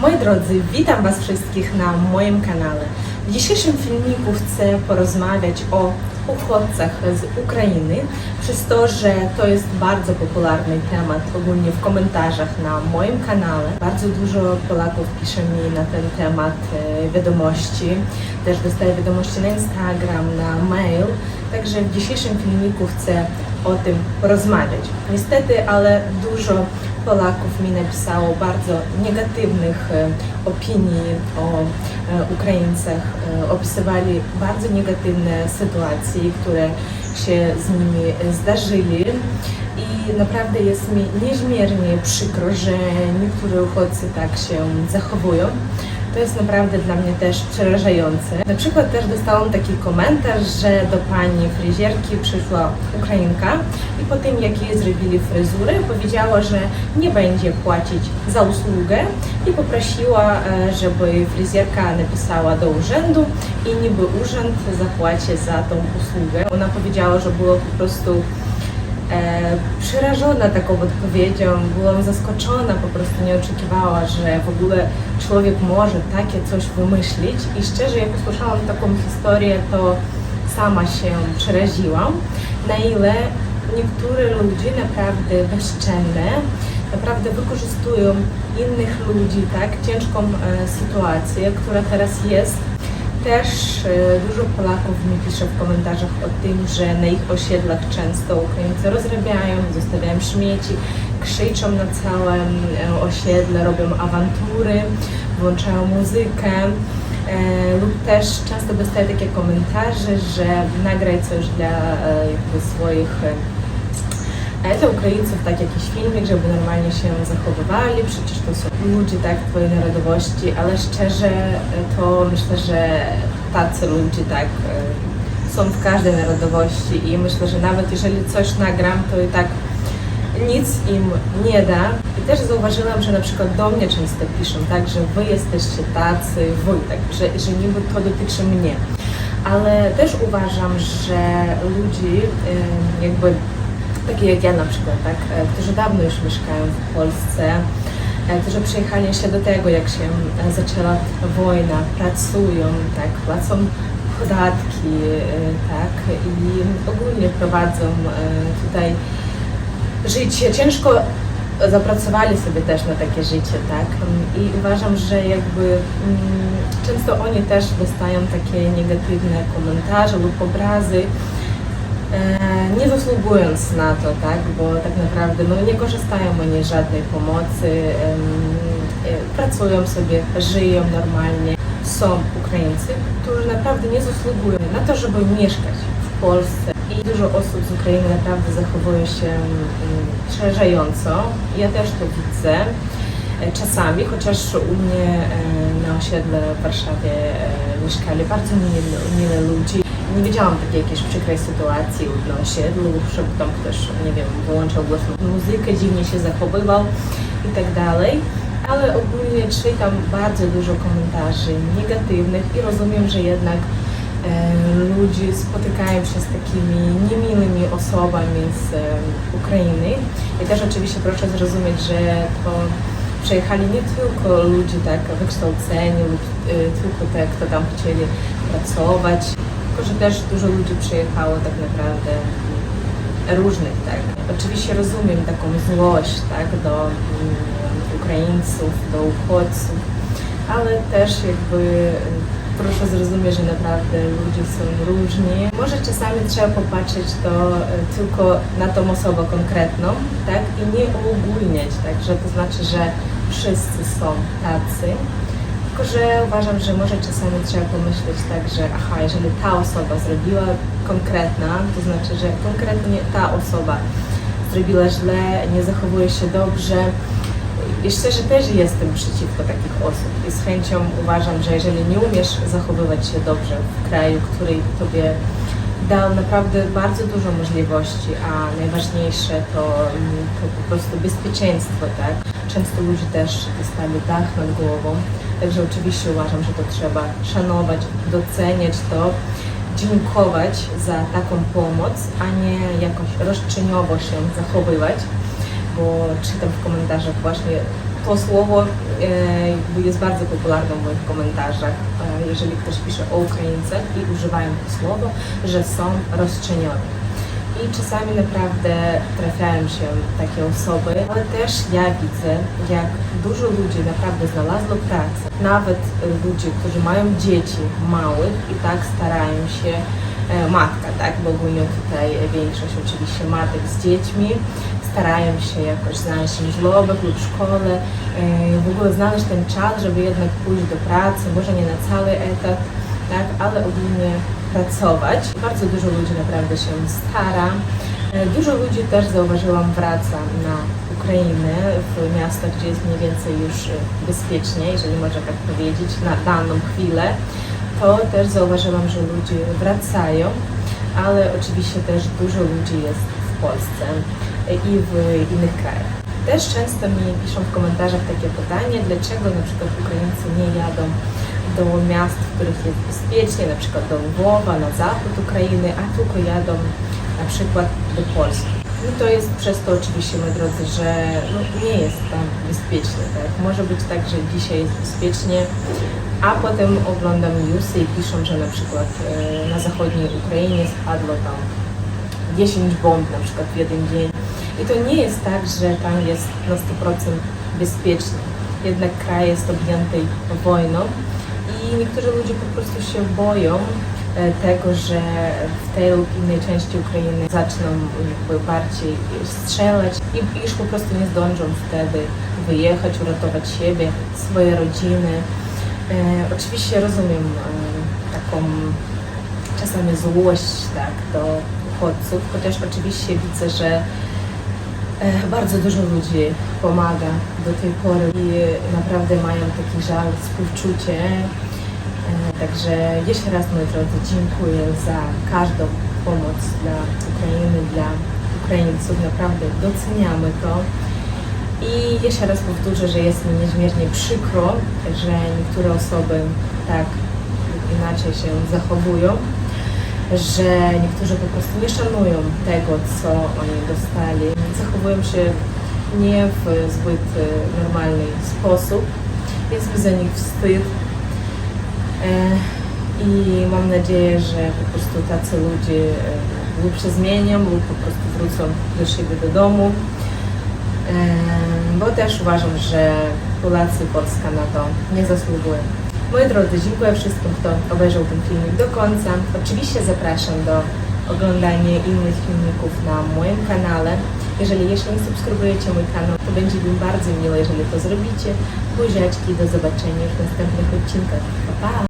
Moi drodzy, witam Was wszystkich na moim kanale. W dzisiejszym filmiku chcę porozmawiać o uchodźcach z Ukrainy, przez to, że to jest bardzo popularny temat ogólnie w komentarzach na moim kanale. Bardzo dużo Polaków pisze mi na ten temat e, wiadomości, też dostaję wiadomości na Instagram, na mail, także w dzisiejszym filmiku chcę o tym porozmawiać. Niestety, ale dużo Polaków mi napisało bardzo negatywnych e, opinii o e, Ukraińcach. E, Opisywali bardzo negatywne sytuacje, które się z nimi zdarzyli. I naprawdę jest mi niezmiernie przykro, że niektórzy uchodźcy tak się zachowują. To jest naprawdę dla mnie też przerażające. Na przykład też dostałam taki komentarz, że do pani fryzjerki przyszła Ukrainka i po tym jak jej zrobili fryzurę powiedziała, że nie będzie płacić za usługę i poprosiła, e, żeby fryzjerka napisała do urzędu i niby urząd zapłaci za tą usługę. Ona powiedziała, że było po prostu przerażona taką odpowiedzią, byłam zaskoczona, po prostu nie oczekiwała, że w ogóle człowiek może takie coś wymyślić. I szczerze jak usłyszałam taką historię, to sama się przeraziłam, na ile niektóre ludzie naprawdę bezczenne, naprawdę wykorzystują innych ludzi, tak, ciężką e, sytuację, która teraz jest też e, dużo Polaków mi pisze w komentarzach o tym, że na ich osiedlach często Ukraińcy rozrabiają, zostawiają śmieci, krzyczą na całym e, osiedle, robią awantury, włączają muzykę. E, lub też często dostaję takie komentarze, że nagraj coś dla e, swoich e, dla Ukraińców tak jakiś filmik, żeby normalnie się zachowywali, przecież to są ludzie tak twojej narodowości, ale szczerze e, to myślę, że tacy ludzie tak e, są w każdej narodowości i myślę, że nawet jeżeli coś nagram, to i tak nic im nie da. I też zauważyłam, że na przykład do mnie często piszą, tak, że wy jesteście tacy, wujtek, że, że niby to dotyczy mnie. Ale też uważam, że ludzi e, jakby takie jak ja na przykład, tak, e, którzy dawno już mieszkają w Polsce, e, którzy przyjechali jeszcze do tego, jak się e, zaczęła wojna, pracują, tak, płacą podatki, tak, i ogólnie prowadzą tutaj życie. Ciężko zapracowali sobie też na takie życie, tak? I uważam, że jakby mm, często oni też dostają takie negatywne komentarze lub obrazy, nie zasługując na to, tak? Bo tak naprawdę no, nie korzystają oni z żadnej pomocy, e, pracują sobie, żyją normalnie. Są Ukraińcy, którzy naprawdę nie zasługują na to, żeby mieszkać w Polsce. I dużo osób z Ukrainy naprawdę zachowuje się przerażająco. Ja też to widzę e, czasami, chociaż u mnie e, na osiedle w Warszawie mieszkali bardzo mile, mile ludzi. Nie widziałam takiej jakiejś przykrej sytuacji na osiedlu, żeby tam ktoś, nie wiem, wyłączał głośną muzykę, dziwnie się zachowywał i tak dalej. Ale ogólnie czytam bardzo dużo komentarzy negatywnych i rozumiem, że jednak e, ludzie spotykają się z takimi niemiłymi osobami z e, Ukrainy. I też oczywiście proszę zrozumieć, że to przyjechali nie tylko ludzie tak wykształceni lub e, tylko te, kto tam chcieli pracować, tylko że też dużo ludzi przyjechało tak naprawdę różnych, tak. Oczywiście rozumiem taką złość, tak, do mm, Ukraińców, do uchodźców, ale też jakby proszę zrozumieć, że naprawdę ludzie są różni. Może czasami trzeba popatrzeć to e, tylko na tą osobę konkretną, tak, i nie uogólniać, tak, że to znaczy, że wszyscy są tacy, tylko że uważam, że może czasami trzeba pomyśleć tak, że aha, jeżeli ta osoba zrobiła konkretna, to znaczy, że konkretnie ta osoba zrobiła źle, nie zachowuje się dobrze, i szczerze też jestem przeciwko takich osób i z chęcią uważam, że jeżeli nie umiesz zachowywać się dobrze w kraju, który tobie dał naprawdę bardzo dużo możliwości, a najważniejsze to, to po prostu bezpieczeństwo, tak? Często ludzie też dostali dach nad głową, także oczywiście uważam, że to trzeba szanować, doceniać to, dziękować za taką pomoc, a nie jakoś roszczeniowo się zachowywać bo czytam w komentarzach właśnie to słowo e, jest bardzo popularne w moich komentarzach, e, jeżeli ktoś pisze o Ukraińcach i używają to słowo, że są rozczenione. I czasami naprawdę trafiają się takie osoby, ale też ja widzę, jak dużo ludzi naprawdę znalazło pracę. Nawet ludzie, którzy mają dzieci małych i tak starają się, e, matka, tak, bo ogólnie tutaj większość oczywiście matek z dziećmi, starają się jakoś znaleźć im żłobek lub szkole, e, w ogóle znaleźć ten czas, żeby jednak pójść do pracy, może nie na cały etat, tak, ale ogólnie pracować. Bardzo dużo ludzi naprawdę się stara. E, Dużo ludzi też zauważyłam wraca na Ukrainę w miastach, gdzie jest mniej więcej już e, bezpiecznie, jeżeli można tak powiedzieć, na daną chwilę. To też zauważyłam, że ludzie wracają, ale oczywiście też dużo ludzi jest w Polsce e, i w innych krajach. Też często mi piszą w komentarzach takie pytanie, dlaczego na przykład Ukraińcy nie jadą do miast, w których jest bezpiecznie, na przykład do Lwowa, na zachód Ukrainy, a tylko jadą na przykład do Polski. No to jest przez to oczywiście, moi drodzy, że no, nie jest tam bezpiecznie. Tak? Może być tak, że dzisiaj jest bezpiecznie, a potem oglądam newsy i piszą, że na przykład e, na zachodniej Ukrainie spadło tam 10 bomb na przykład w jeden dzień. I to nie jest tak, że tam jest na 100% bezpiecznie. Jednak kraj jest objęty wojną i niektórzy ludzie po prostu się boją e, tego, że w tej lub innej części Ukrainy zaczną jakby bardziej strzelać i już po prostu nie zdążą wtedy wyjechać, uratować siebie, swoje rodziny. E, oczywiście rozumiem e, taką czasami złość tak, do uchodźców, chociaż oczywiście widzę, że e, bardzo dużo ludzi pomaga do tej pory i naprawdę mają taki żal, współczucie. Także jeszcze raz, moi drodzy, dziękuję za każdą pomoc dla Ukrainy, dla Ukraińców. Naprawdę doceniamy to. I jeszcze raz powtórzę, że jest mi niezmiernie przykro, że niektóre osoby tak inaczej się zachowują, że niektórzy po prostu nie szanują tego, co oni dostali. Zachowują się nie w zbyt e, normalny sposób. Jest mi za nich wstyd. E, I mam nadzieję, że po prostu tacy ludzie e, lub się zmienią, lub po prostu wrócą do siebie do domu. Em, bo też uważam, że Polacy, Polska na to nie zasługują. Moi drodzy, dziękuję wszystkim, kto obejrzał ten filmik do końca. Oczywiście zapraszam do oglądania innych filmików na moim kanale. Jeżeli jeszcze nie subskrybujecie mój kanał, to będzie mi bardzo miło, jeżeli to zrobicie. Buziaczki, do zobaczenia w następnych odcinkach. Pa, pa!